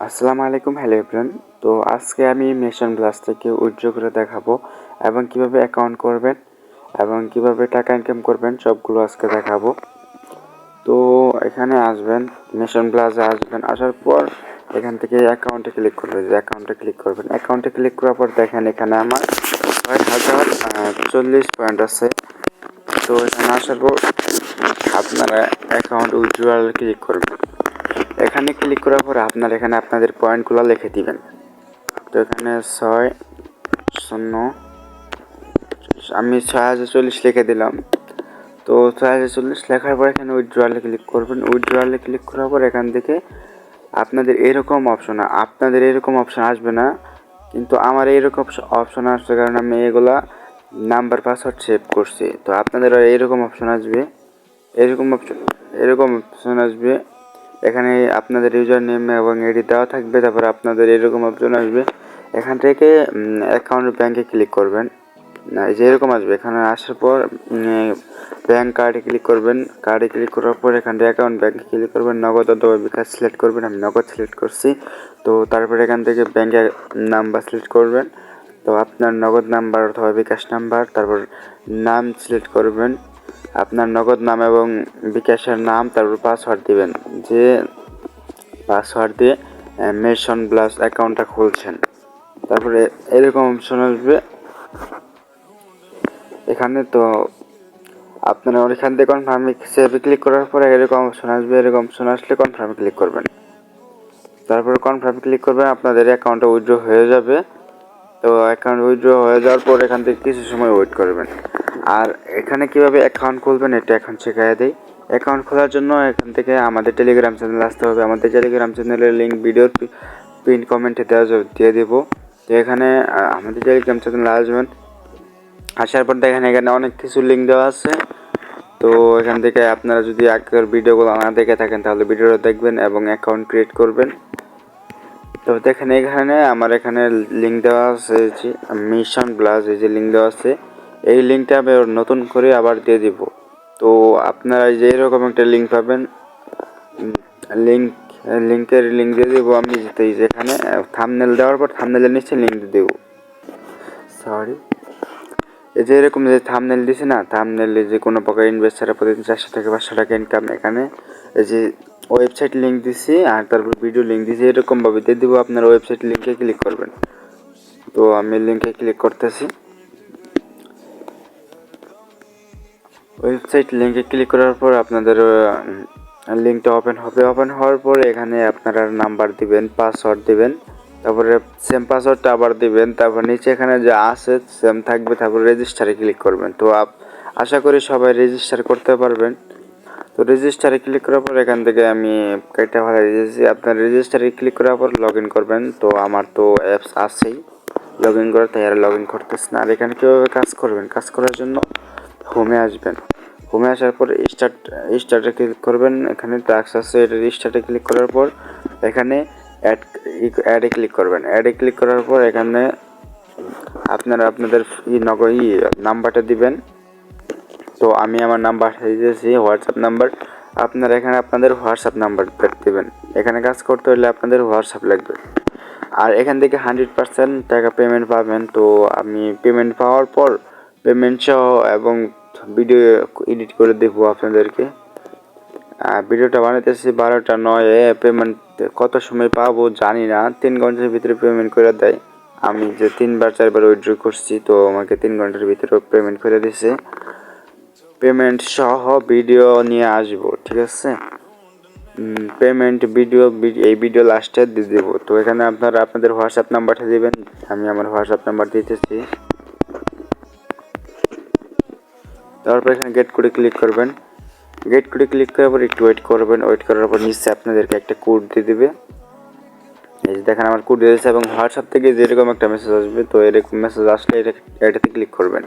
আসসালামু আলাইকুম, hello everyone. তো আজকে আমি মেশন প্লাস থেকে উইথড্র করে দেখাবো এবং কীভাবে অ্যাকাউন্ট করবেন এবং কীভাবে টাকা ইনকাম করবেন, সবগুলো আজকে দেখাবো। তো এখানে আসবেন, মেশন প্লাসে আসবেন, আসার পর এখান থেকে অ্যাকাউন্টে ক্লিক করবেন, যে অ্যাকাউন্টে ক্লিক করবেন। অ্যাকাউন্টে ক্লিক করার পর দেখেন এখানে আমার ছয় হাজার চল্লিশ পয়েন্ট আছে। তো এখানে আসার পর আপনারা অ্যাকাউন্ট উইথড্রয়াল ক্লিক করবেন। এখানে ক্লিক করার পর আপনার এখানে আপনাদের পয়েন্টগুলো লিখে দিবেন। তো এখানে ছয়, শূন্য, আমি ছয় হাজার চল্লিশ লিখে দিলাম। তো ছয় হাজার চল্লিশ লেখার পর এখানে উইথড্রয়ালে ক্লিক করবেন। উইথড্রয়ালে ক্লিক করার পর এখান থেকে আপনাদের এরকম অপশন আপনাদের এরকম অপশন আসবে না। কিন্তু আমার এরকম অপশন আসছে কারণ আমি এগুলা নাম্বার পাসওয়ার্ড সেভ করছি। তো আপনাদের এরকম অপশন আসবে, এরকম অপশন এরকম অপশন আসবে। এখানে আপনাদের ইউজার নেম এবং এডি দেওয়া থাকবে, তারপর আপনাদের এরকম অপশন আসবে। এখান থেকে অ্যাকাউন্ট ব্যাংকে ক্লিক করবেন। এই যে এরকম আসবে। এখানে আসার পর ব্যাংক কার্ডে ক্লিক করবেন। কার্ডে ক্লিক করার পর এখান থেকে অ্যাকাউন্ট ব্যাংকে ক্লিক করবেন। নগদ অথবা বিকাশ সিলেক্ট করবেন। আমি নগদ সিলেক্ট করছি। তো তারপরে এখান থেকে ব্যাংকের নাম্বার সিলেক্ট করবেন। তো আপনার নগদ নাম্বার অথবা বিকাশ নাম্বার তারপর নাম সিলেক্ট করবেন। আপনার নগদ নাম এবং বিকাশের নাম, তারপর পাসওয়ার্ড দিবেন। যে পাসওয়ার্ড দিয়ে মেশন প্লাস অ্যাকাউন্টটা খুলছেন। তারপরে এরকম অপশন আসবে। এখানে তো আপনারা ওইখান থেকে কনফার্মে সেভে ক্লিক করার পরে এরকম অপশন আসবে। এরকম অপশন আসলে কনফার্মে ক্লিক করবেন। তারপরে কনফার্মে ক্লিক করবেন, আপনাদের অ্যাকাউন্টটা উইথড্র হয়ে যাবে। তো অ্যাকাউন্ট উইথড্র হয়ে যাওয়ার পর এখান থেকে কিছু সময় ওয়েট করবেন। আর এখানে কীভাবে অ্যাকাউন্ট খুলবেন এটা এখন শেখাই দিই। অ্যাকাউন্ট খোলার জন্য এখান থেকে আমাদের টেলিগ্রাম চ্যানেল আসতে হবে। আমাদের টেলিগ্রাম চ্যানেলের লিঙ্ক ভিডিওর পিন কমেন্টে দেওয়া দিয়ে দেবো। তো এখানে আমাদের টেলিগ্রাম চ্যানেলে আসবেন। আসার পর দেখেন এখানে অনেক কিছু লিঙ্ক দেওয়া আছে। তো এখান থেকে আপনারা যদি আগের ভিডিওগুলো না দেখে থাকেন, তাহলে ভিডিওটা দেখবেন এবং অ্যাকাউন্ট ক্রিয়েট করবেন। তো দেখেন এখানে আমার এখানে লিঙ্ক দেওয়া আছে মিশন প্লাস এই যে লিঙ্ক দেওয়া আছে। এই লিঙ্কটা আমি নতুন করে আবার দিয়ে দিব। তো আপনারা যে এরকম একটা লিঙ্ক পাবেন লিঙ্ক লিঙ্কের লিঙ্ক দিয়ে দেবো আমি যেখানে থামনেল দেওয়ার পর থামনেলের নিচে লিঙ্ক দিয়ে দেবো। সরি এই যে এরকম যে থামনেল দিছে না থামনেলে যে কোনো প্রকার ইনভেস্ট ছাড়া প্রতিদিন চারশো থেকে পাঁচশো টাকা ইনকাম এখানে, এই যে ওয়েবসাইট লিঙ্ক দিছি আর তারপর ভিডিও লিঙ্ক দিছি, এরকমভাবে দিয়ে দিব, আপনার ওয়েবসাইট লিঙ্কে ক্লিক করবেন। তো আমি লিঙ্কে ক্লিক করতেছি। ওয়েবসাইট লিঙ্কে ক্লিক করার পর আপনাদের লিঙ্কটা ওপেন হবে। ওপেন হওয়ার পর এখানে আপনারা নাম্বার দিবেন পাসওয়ার্ড দিবেন। তারপরে সেম পাসওয়ার্ডটা আবার দিবেন। তারপর নিচে এখানে যা আছে সেম থাকবে। তারপর রেজিস্টারে ক্লিক করবেন। তো আপ, আশা করি সবাই রেজিস্টার করতে পারবেন। তো রেজিস্টারে ক্লিক করার পর এখান থেকে আমি কেটে ভালো দিয়েছি। আপনার রেজিস্টারে ক্লিক করার পর লগ ইন করবেন। তো আমার তো অ্যাপস আছেই। লগ ইন করে তাই আর লগ ইন করতেছে না। আর এখানে কীভাবে কাজ করবেন? কাজ করার জন্য হোমে আসবেন। হোমে আসার পর স্টার্ট স্টার্টে ক্লিক করবেন। এখানে টাক্স আছে এটা স্টার্টে ক্লিক করার পর এখানে অ্যাড অ্যাডে ক্লিক করবেন। অ্যাডে ক্লিক করার পর এখানে আপনারা আপনাদের ই নগ ই নাম্বারটা দিবেন। তো আমি আমার নাম্বার দিয়েছি হোয়াটসঅ্যাপ নাম্বার। আপনারা এখানে আপনাদের হোয়াটসঅ্যাপ নাম্বার দেবেন। এখানে কাজ করতে হলে আপনাদের হোয়াটসঅ্যাপ লাগবে। আর এখান থেকে হান্ড্রেড পার্সেন্ট টাকা পেমেন্ট পাবেন। তো আমি পেমেন্ট পাওয়ার পর পেমেন্ট সহ এবং ভিডিও এডিট করে দেবো আপনাদেরকে। ভিডিওটা বানাইতেছি বারোটা নয় পেমেন্ট কত সময় পাবো জানি না। তিন ঘণ্টার ভিতরে পেমেন্ট করে দেয়। আমি যে তিনবার, চারবার উইথড্র করছি, তো আমাকে তিন ঘণ্টার ভিতরে পেমেন্ট করে দিছে। পেমেন্ট সহ ভিডিও নিয়ে আসব, ঠিক আছে? পেমেন্ট ভিডিও এই ভিডিও লাস্টে দিয়ে দেবো। তো এখানে আপনারা আপনাদের হোয়াটসঅ্যাপ নাম্বারটা দেবেন। আমি আমার হোয়াটসঅ্যাপ নাম্বার দিতেছি। তারপর এখানে গেট করে ক্লিক করবেন। গেট করে ক্লিক করার পর একটু ওয়েট করবেন। ওয়েট করার পর নিশ্চয়ই আপনাদেরকে একটা কোড দিয়ে দেবে। এই দেখেন আমার কোড দিয়েছে এবং হোয়াটসঅ্যাপ থেকে যেরকম একটা মেসেজ আসবে, তো এরকম মেসেজ আসলে এটা এটাতে ক্লিক করবেন।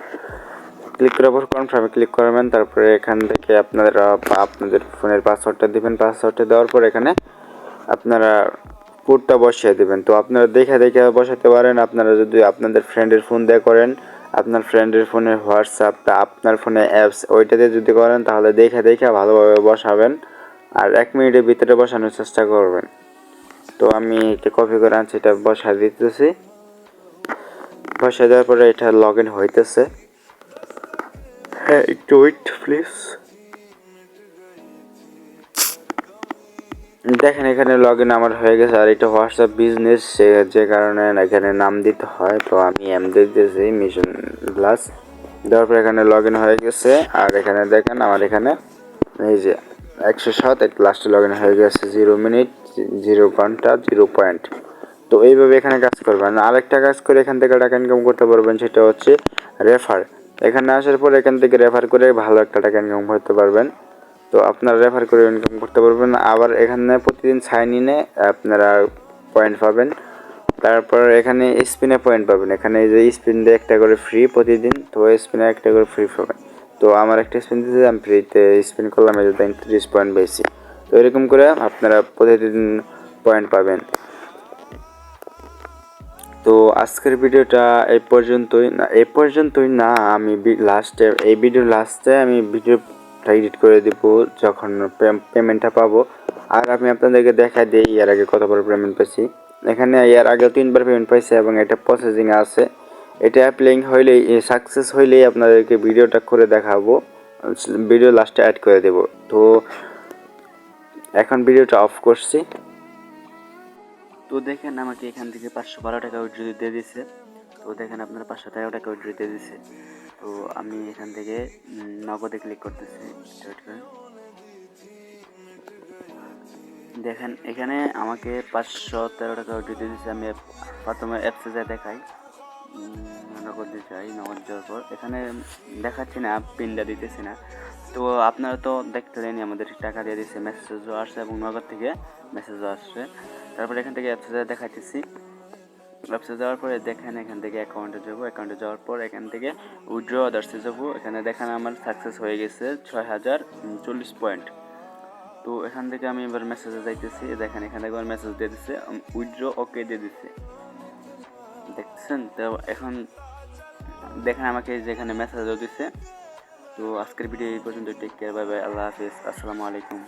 ক্লিক করার পর কনফার্মে ক্লিক করবেন। তারপরে এখান থেকে আপনারা আপনাদের ফোনের পাসওয়ার্ডটা দিবেন। পাসওয়ার্ডটা দেওয়ার পর এখানে আপনারা কোডটা বসিয়ে দেবেন। তো আপনারা দেখে দেখে বসাতে পারেন। আপনারা যদি আপনাদের ফ্রেন্ডের ফোন দিয়ে করেন আপনার ফ্রেন্ডের ফোনে হোয়াটসঅ্যাপটা আপনার ফোনে অ্যাপস ওইটাতে যদি করেন, তাহলে দেখে দেখে ভালোভাবে বসাবেন আর এক মিনিটের ভিতরে বসানোর চেষ্টা করবেন। তো আমি এটা কপি করে আনছি, এটা বসা দিতেছি। বসা দেওয়ার পরে এটা লগ ইন হইতেছে। হ্যাঁ একটু ওয়েট প্লিজ দেখেন, এখানে লগ ইন আমার হয়ে গেছে আর এটা হোয়াটসঅ্যাপ বিজনেস যে কারণে এখানে নাম দিতে হয়। তো আমি এম দিতেছি মিশন প্লাস দেওয়ার পর এখানে লগ ইন হয়ে গেছে। আর এখানে দেখেন, আমার এখানে এই যে একশো সাত এক লাস্টে লগ ইন হয়ে গেছে জিরো মিনিট জিরো ঘণ্টা জিরো পয়েন্ট তো এইভাবে এখানে কাজ করবেন। আরেকটা কাজ করে এখান থেকে টাকা ইনকাম করতে পারবেন, সেটা হচ্ছে রেফার এখানে আসার পর এখান থেকে রেফার করে ভালো একটা টাকা ইনকাম করতে পারবেন। তো আপনারা রেফার করে ইনকাম করতে পারবেন। আবার এখানে প্রতিদিন সাইন ইনে আপনারা পয়েন্ট পাবেন। তারপর এখানে স্পিনে পয়েন্ট পাবেন। এখানে যে স্পিন দিয়ে একটা করে ফ্রি প্রতিদিন, তো স্পিনে একটা করে ফ্রি পাবেন। তো আমার একটা স্পিন দিতে আমি ফ্রিতে স্পিন করলাম যে তিরিশ পয়েন্ট বেশি। তো এরকম করে আপনারা প্রতিদিন পয়েন্ট পাবেন। তো আজকের ভিডিওটা এই পর্যন্তই। না, এই পর্যন্তই না, আমি লাস্টে এই ভিডিও লাস্টে আমি ভিডিওটা এডিট করে দিব, যখন পেমেন্টটা পাবো। আর আমি আপনাদেরকে দেখাই দিই এর আগে কতবার পেমেন্ট পেয়েছি এখানে এর আগে তিনবার পেমেন্ট পাইছে এবং এটা প্রসেসিং আছে। এটা অ্যাপ্লাইং হইলেই সাকসেস হইলেই আপনাদেরকে ভিডিওটা করে দেখাবো। ভিডিও লাস্টে অ্যাড করে দেব। তো এখন ভিডিওটা অফ করছি। তো দেখেন আমাকে এখান থেকে পাঁচশো বারো টাকা উইড্রো দিয়ে দিছে তো দেখেন আপনার পাঁচশো তেরো টাকা উইড্রো দিয়ে দিছে। তো আমি এখান থেকে নগদে ক্লিক করতেছি। দেখেন, এখানে আমাকে পাঁচশো তেরো টাকা উইড্রো দিয়ে দিছে। আমি প্রথমে অ্যাপসে যা দেখাই। নগদ দিতে চাই নগদ যাওয়ার পর। এখানে দেখাচ্ছি না পিনটা দিতেছি না। তো আপনারা তো দেখতে দেয়নি আমাদের টাকা দিয়ে দিচ্ছে মেসেজও আসছে এবং নগদ থেকে মেসেজও আসছে। তারপরে এখান থেকে অ্যাপসে দেখাচ্ছি অ্যাপসে যাওয়ার পরে দেখেন এখান থেকে অ্যাকাউন্টে যাব। অ্যাকাউন্টে যাওয়ার পর এখান থেকে উইড্র আদার্সে যাব। এখানে দেখেন আমার সাকসেস হয়ে গেছে ছয় হাজার চল্লিশ পয়েন্ট তো এখান থেকে আমি এবার মেসেজে যাইতেছি। দেখেন এখান থেকে আমার মেসেজ দিয়ে দিচ্ছে উইড্র ওকে দিয়ে দিচ্ছে দেখছেন তো এখন দেখেন আমাকে যেখানে মেসেজও দিচ্ছে তো আজকের ভিডিও এই পর্যন্ত টেক কেয়ার বাই বাই আল্লাহ হাফিজ। আসসালামু আলাইকুম।